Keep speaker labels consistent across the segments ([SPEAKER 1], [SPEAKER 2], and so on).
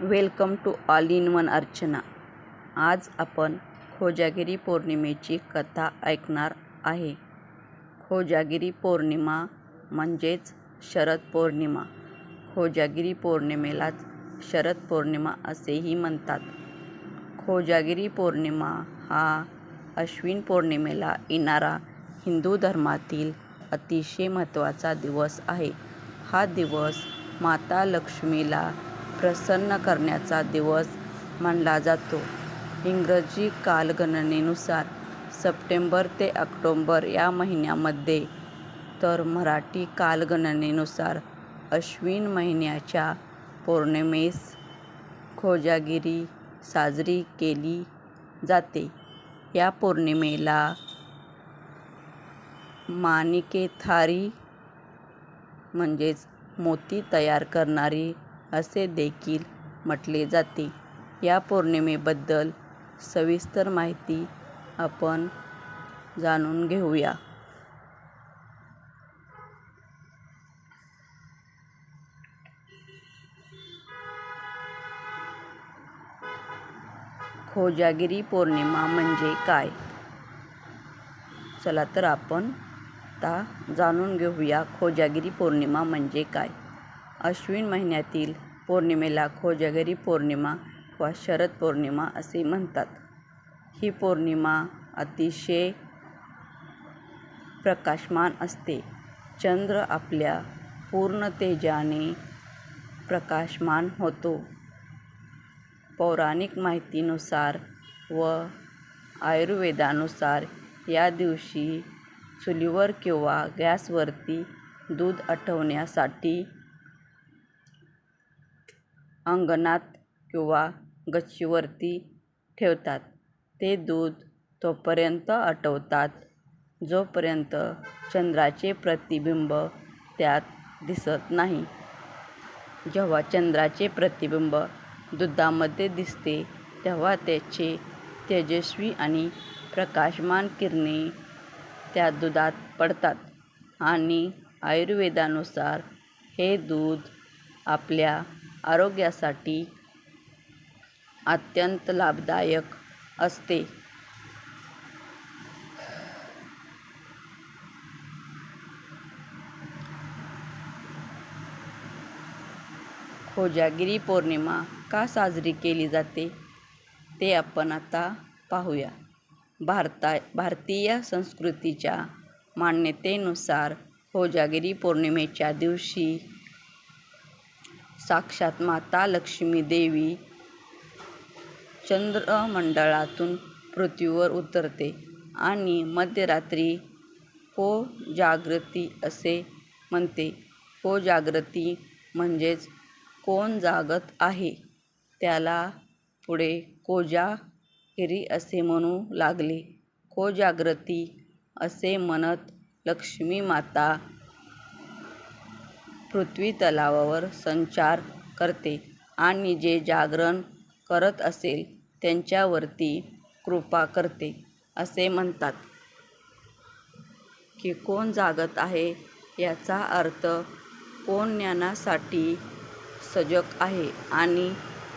[SPEAKER 1] Welcome to all in one Archana. आज आपण खोजागिरी पौर्णिमेची कथा ऐकणार आहे. खोजागिरी पौर्णिमा म्हणजेच शरद पौर्णिमा. खोजागिरी पौर्णिमेलाच शरद पौर्णिमा असेही म्हणतात. खोजागिरी पौर्णिमा हा अश्विन पौर्णिमेला येणारा हिंदू धर्मातील अतिशय महत्त्वाचा दिवस आहे. हा दिवस माता लक्ष्मीला प्रसन्न करण्याचा दिवस मानला जातो. इंग्रजी कालगणनेनुसार सप्टेंबर ते ऑक्टोंबर या महिन्यामध्ये तर मराठी कालगणनेनुसार अश्विन महिन्याच्या पौर्णिमेस खोजागिरी साजरी केली जाते. या पौर्णिमेला माणिकेथारी म्हणजेच मोती तयार करणारी असे देखील म्हटले जाते. या पौर्णिमेबद्दल सविस्तर माहिती आपण जाणून घेऊया. खोजागिरी पौर्णिमा म्हणजे काय? चला तर आपण आता जाणून घेऊया खोजागिरी पौर्णिमा म्हणजे काय? अश्विन महिन्यातील पौर्णिमेला खोजागिरी पौर्णिमा किंवा शरद पौर्णिमा असे म्हणतात. ही पौर्णिमा अतिशय प्रकाशमान असते. चंद्र आपल्या पूर्ण तेजाने प्रकाशमान होतो. पौराणिक माहितीनुसार व आयुर्वेदानुसार या दिवशी चुलीवर किंवा गॅसवरती दूध आठवण्यासाठी अंगणात किंवा गच्चीवरती ठेवतात. ते दूध तोपर्यंत आटवतात जोपर्यंत चंद्राचे प्रतिबिंब त्यात दिसत नाही. जेव्हा चंद्राचे प्रतिबिंब दुधामध्ये दिसते तेव्हा त्याचे तेजस्वी आणि प्रकाशमान किरणे त्या दुधात पडतात आणि आयुर्वेदानुसार हे दूध आपल्या आरोग्यासाठी अत्यंत लाभदायक असते. खोजागिरी पौर्णिमा का साजरी केली जाते? ते आपण आता पाहूया. भारता भारतीय संस्कृतीच्या मान्यतेनुसार खोजागिरी पौर्णिमेच्या दिवशी साक्षात माता लक्ष्मी देवी चंद्रमंडळातून पृथ्वीवर उतरते आणि मध्यरात्री हो कोजागृती असे म्हणते. हो कोजागृती म्हणजेच कोण जागत आहे? त्याला पुढे कोजागिरी असे म्हणू लागले. कोजागृती असे म्हणत लक्ष्मी माता पृथ्वी तलावावर संचार करते आणि जे जागरण करत असेल त्यांच्यावरती कृपा करते असे म्हणतात. की कोण जागत आहे याचा अर्थ कोण ज्ञानासाठी सजग आहे आणि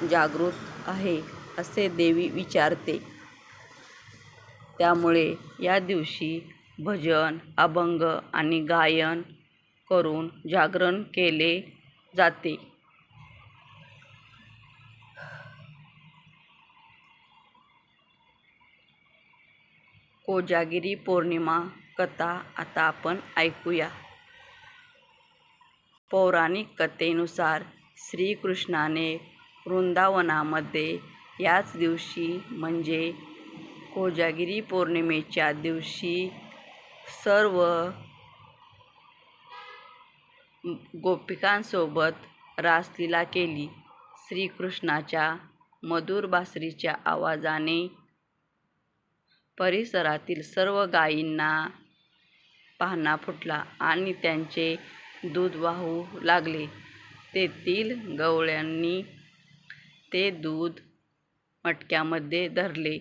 [SPEAKER 1] जागृत आहे असे देवी विचारते. त्यामुळे या दिवशी भजन अभंग आणि गायन करून जागरण केले जाते. कोजागिरी पौर्णिमा कथा आता आपण ऐकूया. पौराणिक कथेनुसार श्रीकृष्णाने वृंदावनामध्ये याच दिवशी म्हणजे कोजागिरी पौर्णिमेच्या दिवशी सर्व गोपिकांसोबत रासलीला केली. श्रीकृष्णाच्या मधुर बासरीच्या आवाजाने परिसरातील सर्व गायींना पाहणा फुटला आणि त्यांचे दूध वाहू लागले. तेथील गवळ्यांनी ते दूध मटक्यामध्ये धरले.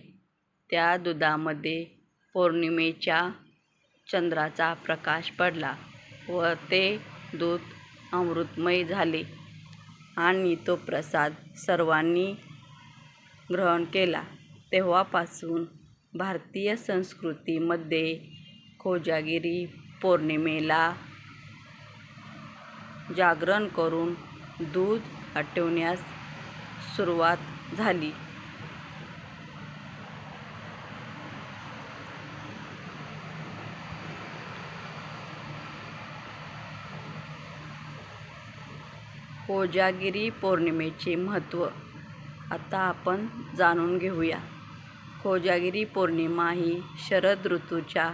[SPEAKER 1] त्या दुधामध्ये पौर्णिमेच्या चंद्राचा प्रकाश पडला व ते दूध अमृतमय झाले आणि तो प्रसाद सर्वांनी ग्रहण केला. तेव्हापासून भारतीय संस्कृतीमध्ये कोजागिरी पौर्णिमेला जागरण करून दूध आटवण्यास सुरुवात झाली. कोजागिरी पौर्णिमेचे महत्त्व आता आपण जाणून घेऊया. कोजागिरी पौर्णिमा ही शरद ऋतूच्या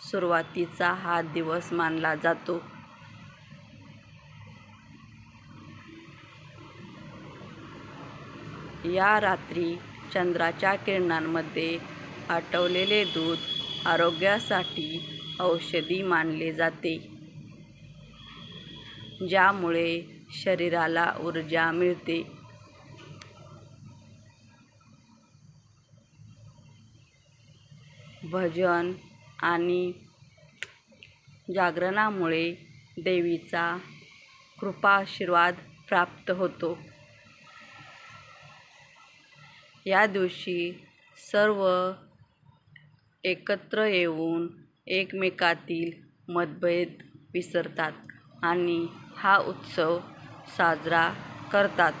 [SPEAKER 1] सुरुवातीचा हा दिवस मानला जातो. या रात्री चंद्राच्या किरणांमध्ये आटवलेले दूध आरोग्यासाठी औषधी मानले जाते, ज्यामुळे शरीराला ऊर्जा मिळते. भजन आणि जागरणामुळे देवीचा कृपाशीर्वाद प्राप्त होतो. या दिवशी सर्व एकत्र येऊन एकमेकातील मतभेद विसरतात आणि हा उत्सव साजरा करतात.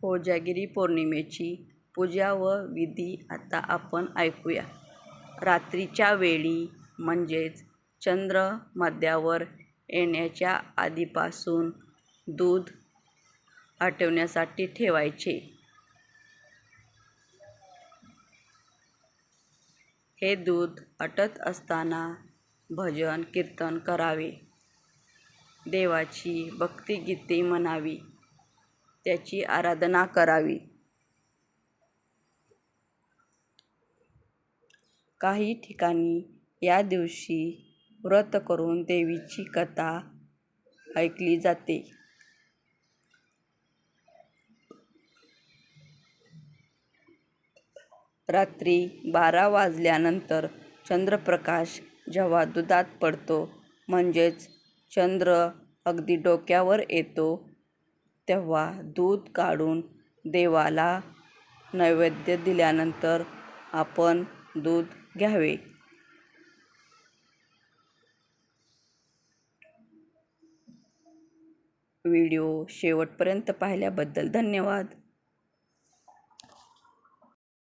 [SPEAKER 1] कोजागिरी पौर्णिमेची पूजा व विधी आता आपण ऐकूया. रात्रीच्या वेळी म्हणजेच चंद्र मध्यावर येण्याच्या आधीपासून दूध आटवण्यासाठी ठेवायचे. हे दूध आटत असताना भजन कीर्तन करावे, देवाची भक्तिगीते म्हणावी, त्याची आराधना करावी. काही ठिकाणी या दिवशी व्रत करून देवीची कथा ऐकली जाते. रात्री बारा वाजल्यानंतर चंद्रप्रकाश जेव्हा दुधात पडतो म्हणजेच चंद्र अगदी डोक्यावर येतो, तेव्हा दूध काढून देवाला नैवेद्य दिल्यानंतर आपण दूध घ्यावे. व्हिडिओ शेवटपर्यंत पाहिल्याबद्दल धन्यवाद.